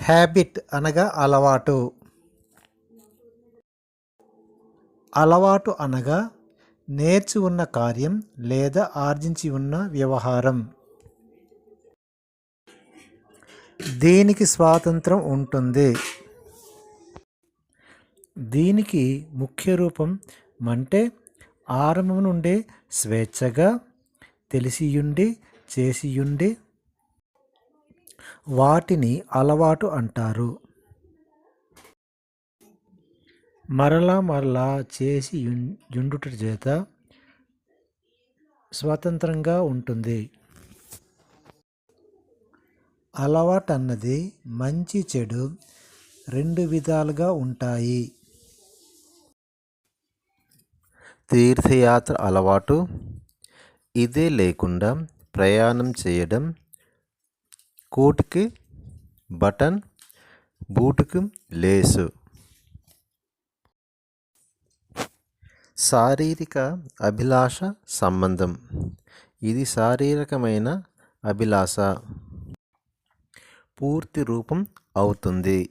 Habit అనగా అలవాటు. అలవాటు అనగా నేర్చి ఉన్న కార్యం లేదా ఆర్జించి ఉన్న వ్యవహారం. దీనికి స్వాతంత్రం ఉంటుంది. దీనికి ముఖ్య రూపం అంటే ఆరంభం నుండి స్వేచ్ఛగా తెలిసియుండి చేసియుండి వాటిని అలవాటు అంటారు. మరలా మరలా చేసి యుండుట చేత స్వతంత్రంగా ఉంటుంది. అలవాటు అన్నది మంచి చెడు రెండు విధాలుగా ఉంటాయి. తీర్థయాత్ర అలవాటు ఇదే లేకుండా ప్రయాణం చేయడం కోటుకి బటన్ బూటుకు లేసు. శారీరక అభిలాష సంబంధం. ఇది శారీరకమైన అభిలాష. పూర్తి రూపం అవుతుంది.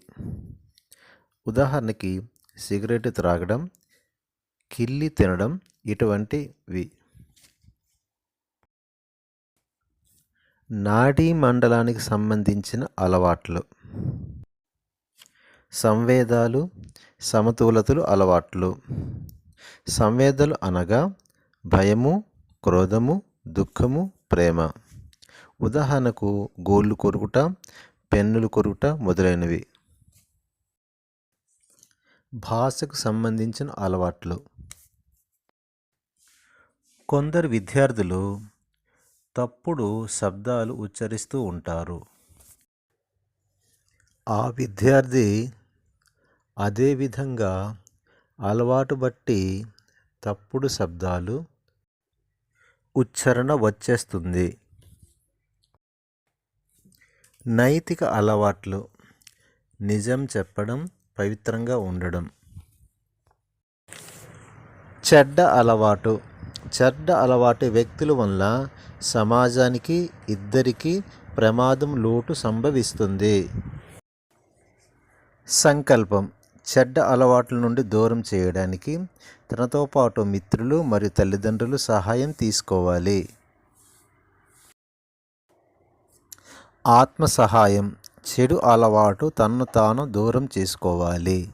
ఉదాహరణకి సిగరెట్ త్రాగడం కిల్లి తినడం ఇటువంటివి. నాడీ మండలానికి సంబంధించిన అలవాట్లు. సంవేదాలు సమతులతలు అలవాట్లు. సంవేదాలు అనగా భయము క్రోధము దుఃఖము ప్రేమ. ఉదాహరణకు గోళ్ళు కొరుకుట పెన్నులు కొరుకుట మొదలైనవి. భాషకు సంబంధించిన అలవాట్లు. కొందరు విద్యార్థులు తప్పుడు శబ్దాలు ఉచ్చరిస్తూ ఉంటారు. ఆ విద్యార్థి అదే విధంగా అలవాటు బట్టి తప్పుడు శబ్దాలు ఉచ్చారణ వచ్చేస్తుంది. నైతిక అలవాట్లు నిజం చెప్పడం పవిత్రంగా ఉండడం. చెడ్డ అలవాటు చెడ్డ అలవాటు వ్యక్తుల వల్ల సమాజానికి ఇద్దరికీ ప్రమాదం లోటు సంభవిస్తుంది. సంకల్పం. చెడ్డ అలవాట్ల నుండి దూరం చేయడానికి తనతో పాటు మిత్రులు మరియు తల్లిదండ్రులు సహాయం తీసుకోవాలి. ఆత్మ సహాయం చెడు అలవాటు తనను తాను దూరం చేసుకోవాలి.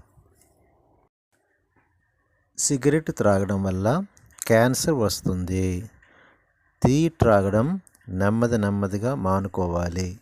సిగరెట్ త్రాగడం వల్ల క్యాన్సర్ వస్తుంది. టీ త్రాగడం నెమ్మది నెమ్మదిగా మానుకోవాలి.